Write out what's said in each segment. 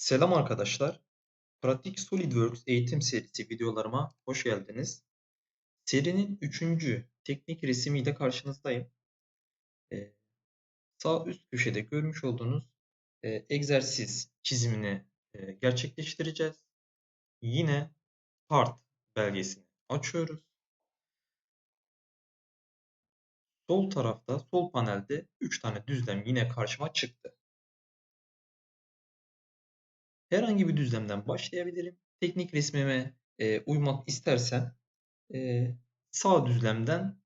Selam arkadaşlar. Pratik SolidWorks eğitim serisi videolarıma hoş geldiniz. Serinin 3. teknik resmiyle karşınızdayım. Ee, sağ üst köşede görmüş olduğunuz e, egzersiz çizimini e, gerçekleştireceğiz. Yine part belgesini açıyoruz. Sol tarafta, sol panelde 3 tane düzlem yine karşıma çıktı. Herhangi bir düzlemden başlayabilirim. Teknik resmime e, uymak istersen e, sağ düzlemden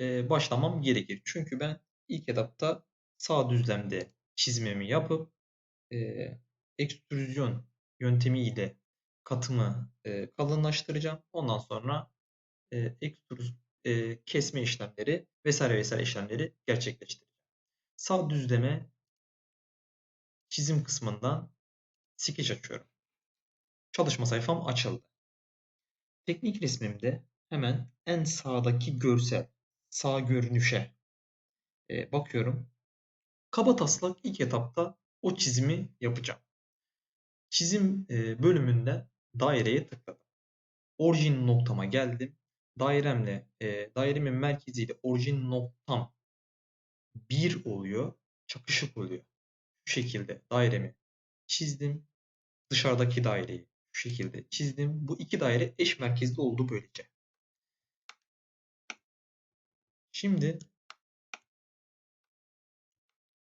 e, başlamam gerekir. Çünkü ben ilk etapta sağ düzlemde çizimimi yapıp e, ekstrüzyon yöntemiyle katımı e, kalınlaştıracağım. Ondan sonra e, ekstruz e, kesme işlemleri vesaire vesaire işlemleri gerçekleştireceğim. Sağ düzleme çizim kısmından sketch açıyorum. Çalışma sayfam açıldı. Teknik resmimde hemen en sağdaki görsel, sağ görünüşe e, bakıyorum. Kaba taslak ilk etapta o çizimi yapacağım. Çizim e, bölümünde daireye tıkladım. Orijin noktama geldim. Dairemle, e, dairemin merkeziyle orijin noktam bir oluyor. Çakışık oluyor. Şu şekilde dairemi çizdim. Dışarıdaki daireyi şu şekilde çizdim. Bu iki daire eş merkezli oldu böylece. Şimdi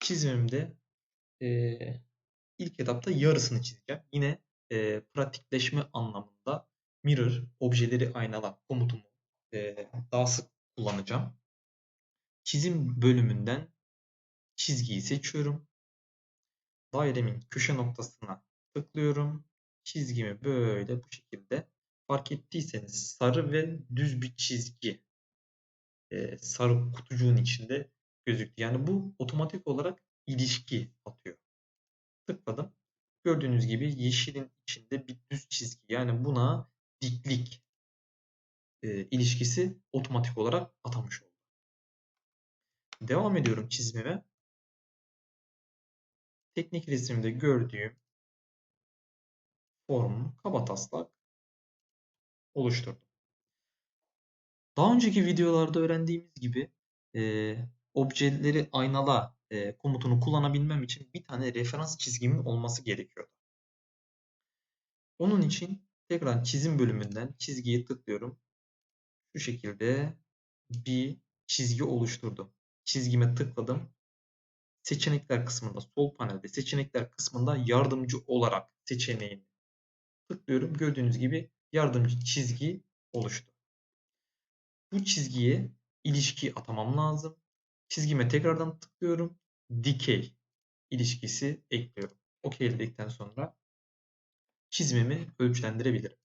çizimimde e, ilk etapta yarısını çizeceğim. Yine e, pratikleşme anlamında mirror, objeleri aynala komutumu e, daha sık kullanacağım. Çizim bölümünden çizgiyi seçiyorum. Dairemin köşe noktasına tıklıyorum. Çizgimi böyle bu şekilde. Fark ettiyseniz sarı ve düz bir çizgi e, sarı kutucuğun içinde gözüktü. Yani bu otomatik olarak ilişki atıyor. Tıkladım. Gördüğünüz gibi yeşilin içinde bir düz çizgi. Yani buna diklik e, ilişkisi otomatik olarak atamış oldu. Devam ediyorum çizimime. Teknik resimde gördüğüm formu kabataslak oluşturdum. Daha önceki videolarda öğrendiğimiz gibi e, objeleri aynala e, komutunu kullanabilmem için bir tane referans çizgimin olması gerekiyordu. Onun için tekrar çizim bölümünden çizgiye tıklıyorum. Şu şekilde bir çizgi oluşturdum. Çizgime tıkladım. Seçenekler kısmında sol panelde seçenekler kısmında yardımcı olarak seçeneğini tıklıyorum. Gördüğünüz gibi yardımcı çizgi oluştu. Bu çizgiye ilişki atamam lazım. Çizgime tekrardan tıklıyorum. Dikey ilişkisi ekliyorum. OK dedikten sonra çizimimi ölçülendirebilirim.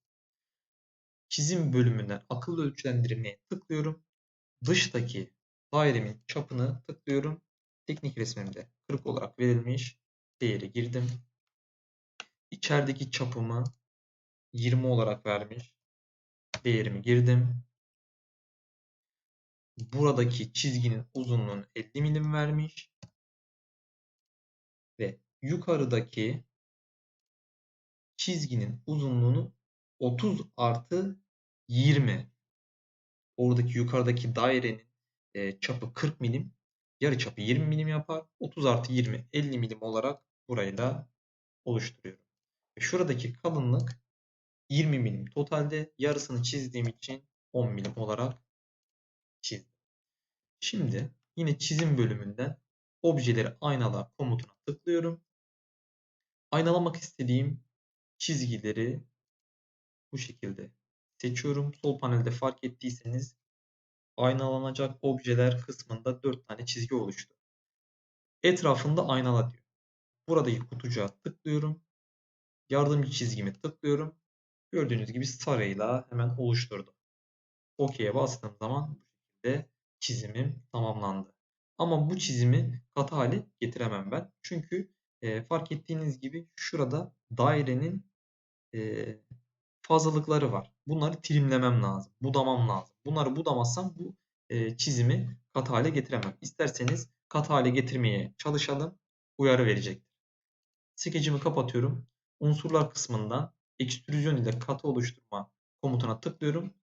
Çizim bölümünden akıllı ölçülendirmeye tıklıyorum. Dıştaki dairemin çapını tıklıyorum. Teknik resmimde 40 olarak verilmiş değeri girdim. İçerideki çapımı 20 olarak vermiş. Değerimi girdim. Buradaki çizginin uzunluğunu 50 milim vermiş. Ve yukarıdaki çizginin uzunluğunu 30 artı 20. Oradaki yukarıdaki dairenin e, çapı 40 milim. Yarı çapı 20 milim yapar. 30 artı 20 50 milim olarak burayı da oluşturuyorum. Şuradaki kalınlık 20 milim totalde yarısını çizdiğim için 10 milim olarak çizdim. Şimdi yine çizim bölümünden objeleri aynala komutuna tıklıyorum. Aynalamak istediğim çizgileri bu şekilde seçiyorum. Sol panelde fark ettiyseniz aynalanacak objeler kısmında 4 tane çizgi oluştu. Etrafında aynala diyor. Buradaki kutucuğa tıklıyorum. Yardımcı çizgimi tıklıyorum. Gördüğünüz gibi sarıyla hemen oluşturdu. OK'ye bastığım zaman bu şekilde çizimim tamamlandı. Ama bu çizimi katı hale getiremem ben. Çünkü e, fark ettiğiniz gibi şurada dairenin e, fazlalıkları var. Bunları trimlemem lazım. Budamam lazım. Bunları budamazsam bu e, çizimi katı hale getiremem. İsterseniz katı hale getirmeye çalışalım. Uyarı verecektir. Skecimi kapatıyorum. Unsurlar kısmından ekstrüzyon ile katı oluşturma komutuna tıklıyorum.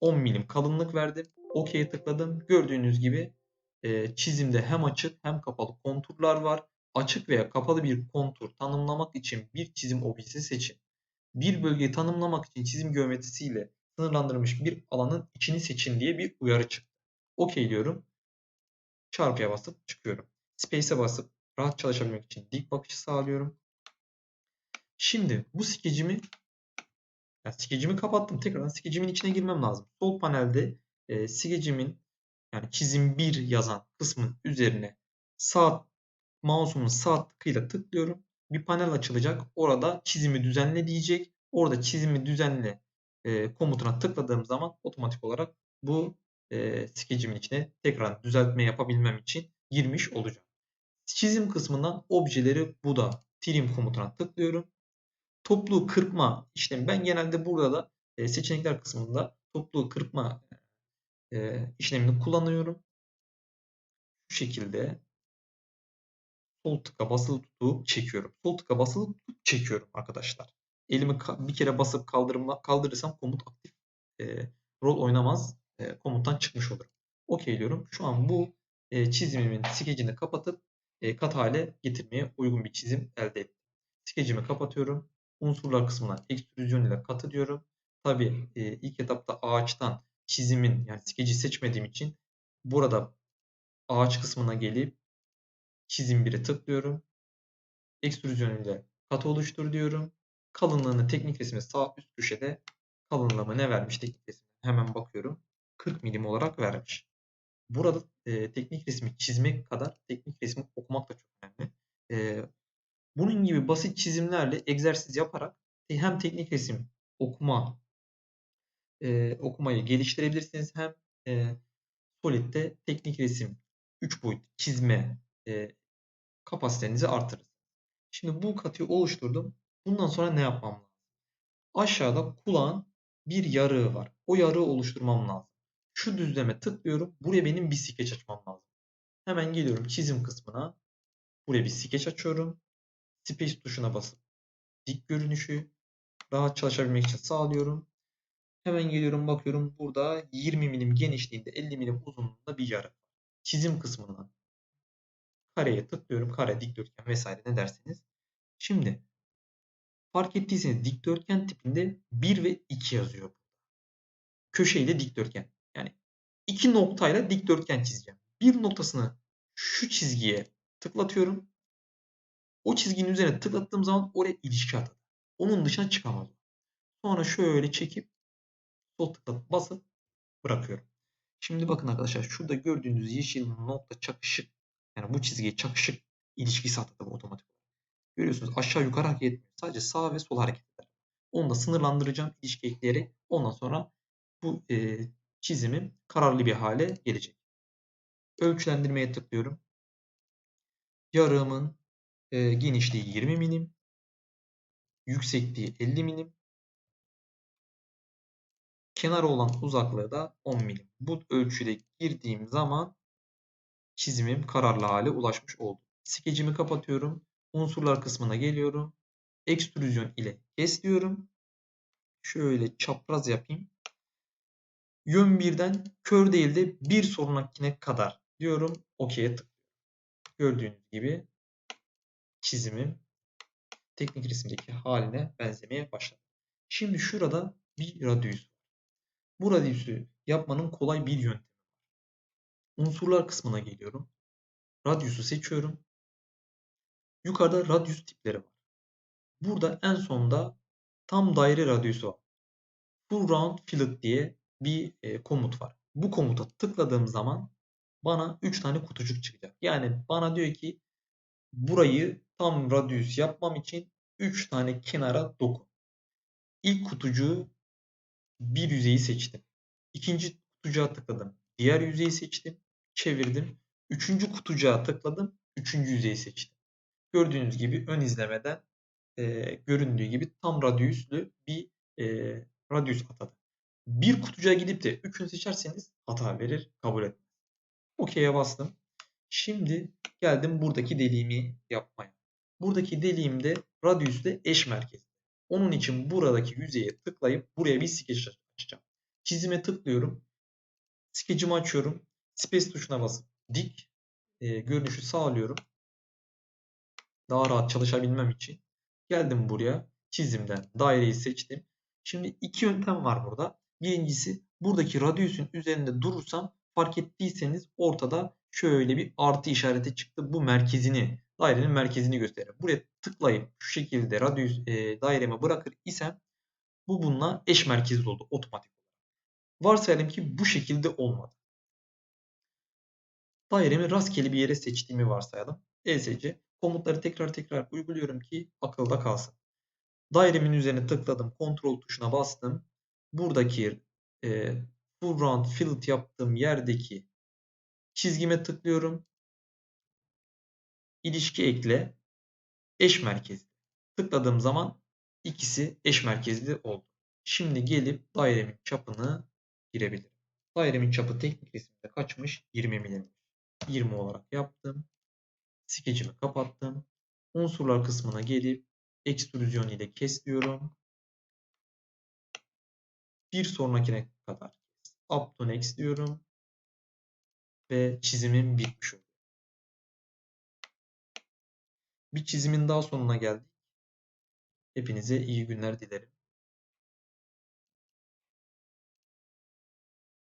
10 milim kalınlık verdim. OK'ye tıkladım. Gördüğünüz gibi e, çizimde hem açık hem kapalı konturlar var. Açık veya kapalı bir kontur tanımlamak için bir çizim objesi seçin. Bir bölgeyi tanımlamak için çizim geometrisiyle sınırlandırılmış bir alanın içini seçin diye bir uyarı çıktı. OK diyorum. Çarpıya basıp çıkıyorum. Space'e basıp rahat çalışabilmek için dik bakışı sağlıyorum. Şimdi bu skecimi yani skecimi kapattım. Tekrardan skecimin içine girmem lazım. Sol panelde e, skecimin yani çizim 1 yazan kısmın üzerine sağ mouse'umun sağ tıkıyla tıklıyorum. Bir panel açılacak. Orada çizimi düzenle diyecek. Orada çizimi düzenle e, komutuna tıkladığım zaman otomatik olarak bu e, skecimin içine tekrar düzeltme yapabilmem için girmiş olacağım. Çizim kısmından objeleri bu da trim komutuna tıklıyorum. Toplu kırpma işlemi ben genelde burada da e, seçenekler kısmında toplu kırpma e, işlemini kullanıyorum. Şu şekilde sol tıka basılı tutup çekiyorum. Sol tıka basılı tutup çekiyorum arkadaşlar. Elimi bir kere basıp kaldırma, kaldırırsam komut aktif e, rol oynamaz. E, komuttan çıkmış olurum. OK diyorum. Şu an bu e, çizimimin skecini kapatıp e, kat hale getirmeye uygun bir çizim elde ettim. Skecimi kapatıyorum. Unsurlar kısmına ekstrüzyon ile katı diyorum. Tabii e, ilk etapta ağaçtan çizimin yani skeci seçmediğim için burada ağaç kısmına gelip çizim 1'e tıklıyorum. Ekstrüzyon ile katı oluştur diyorum. Kalınlığını teknik resmi sağ üst köşede kalınlığımı ne vermiş teknik resmi hemen bakıyorum. 40 milim olarak vermiş. Burada e, teknik resmi çizmek kadar teknik resmi okumak da çok önemli. E, bunun gibi basit çizimlerle egzersiz yaparak hem teknik resim okuma e, okumayı geliştirebilirsiniz hem e, Solid'de teknik resim 3 boyut çizme e, kapasitenizi artırır. Şimdi bu katıyı oluşturdum. Bundan sonra ne yapmam lazım? Aşağıda kulağın bir yarığı var. O yarığı oluşturmam lazım. Şu düzleme tıklıyorum. Buraya benim bir skeç açmam lazım. Hemen geliyorum çizim kısmına. Buraya bir skeç açıyorum. Space tuşuna basıp dik görünüşü rahat çalışabilmek için sağlıyorum. Hemen geliyorum bakıyorum burada 20 milim genişliğinde 50 milim uzunluğunda bir yarık. Çizim kısmından kareye tıklıyorum. Kare, dikdörtgen vesaire ne derseniz. Şimdi fark ettiyseniz dikdörtgen tipinde 1 ve 2 yazıyor. Köşeyle dikdörtgen. Yani iki noktayla dikdörtgen çizeceğim. Bir noktasını şu çizgiye tıklatıyorum. O çizginin üzerine tıklattığım zaman oraya ilişki atadı. Onun dışına çıkamaz. Sonra şöyle çekip sol tıkla basıp bırakıyorum. Şimdi bakın arkadaşlar şurada gördüğünüz yeşil nokta çakışık yani bu çizgiye çakışık ilişkisi atadı otomatik olarak. Görüyorsunuz aşağı yukarı hareket etmiyor. Sadece sağ ve sol hareket eder. Onu da sınırlandıracağım ilişki ekleyerek. Ondan sonra bu e, çizimim kararlı bir hale gelecek. Ölçülendirmeye tıklıyorum. Yarığımın e, genişliği 20 milim. Yüksekliği 50 milim. Kenara olan uzaklığı da 10 milim. Bu ölçüde girdiğim zaman çizimim kararlı hale ulaşmış oldu. Skecimi kapatıyorum. Unsurlar kısmına geliyorum. Ekstrüzyon ile kes diyorum. Şöyle çapraz yapayım. Yön birden kör değil de bir sonrakine kadar diyorum. OK'ye tıklıyorum. Gördüğünüz gibi çizimim teknik resimdeki haline benzemeye başladı. Şimdi şurada bir radyüs var. Bu radyüsü yapmanın kolay bir yöntemi var. Unsurlar kısmına geliyorum. Radyüsü seçiyorum. Yukarıda radyüs tipleri var. Burada en sonda tam daire radyüsü var. Full round fillet diye bir e, komut var. Bu komuta tıkladığım zaman bana 3 tane kutucuk çıkacak. Yani bana diyor ki burayı tam radyüs yapmam için 3 tane kenara dokun. İlk kutucuğu bir yüzeyi seçtim. İkinci kutucuğa tıkladım. Diğer yüzeyi seçtim. Çevirdim. Üçüncü kutucuğa tıkladım. Üçüncü yüzeyi seçtim. Gördüğünüz gibi ön izlemeden e, göründüğü gibi tam radyüslü bir e, radyüs atadı. Bir kutucuğa gidip de üçünü seçerseniz hata verir, kabul etmez. OK'ye bastım. Şimdi geldim buradaki deliğimi yapmaya. Buradaki deliğimde radyüsle eş merkez. Onun için buradaki yüzeye tıklayıp buraya bir skeç açacağım. Çizime tıklıyorum. Skecimi açıyorum. Space tuşuna basıp dik e, görünüşü sağlıyorum. Daha rahat çalışabilmem için. Geldim buraya. Çizimden daireyi seçtim. Şimdi iki yöntem var burada. Birincisi buradaki radyüsün üzerinde durursam fark ettiyseniz ortada şöyle bir artı işareti çıktı. Bu merkezini, dairenin merkezini gösterir. Buraya tıklayıp şu şekilde radyüs e, daireme bırakır isem bu bununla eş merkezli oldu otomatik olarak. Varsayalım ki bu şekilde olmadı. Dairemi rastgele bir yere seçtiğimi varsayalım. ESC komutları tekrar tekrar uyguluyorum ki akılda kalsın. Dairemin üzerine tıkladım. Kontrol tuşuna bastım. Buradaki e, full round fillet yaptığım yerdeki çizgime tıklıyorum. İlişki ekle. Eş merkezli. Tıkladığım zaman ikisi eş merkezli oldu. Şimdi gelip dairemin çapını girebilirim. Dairemin çapı teknik resimde kaçmış? 20 milim. 20 olarak yaptım. Skecimi kapattım. Unsurlar kısmına gelip ekstrüzyon ile kes diyorum. Bir sonrakine kadar up to next diyorum. Ve çizimim bitmiş oluyor. Bir çizimin daha sonuna geldik. Hepinize iyi günler dilerim.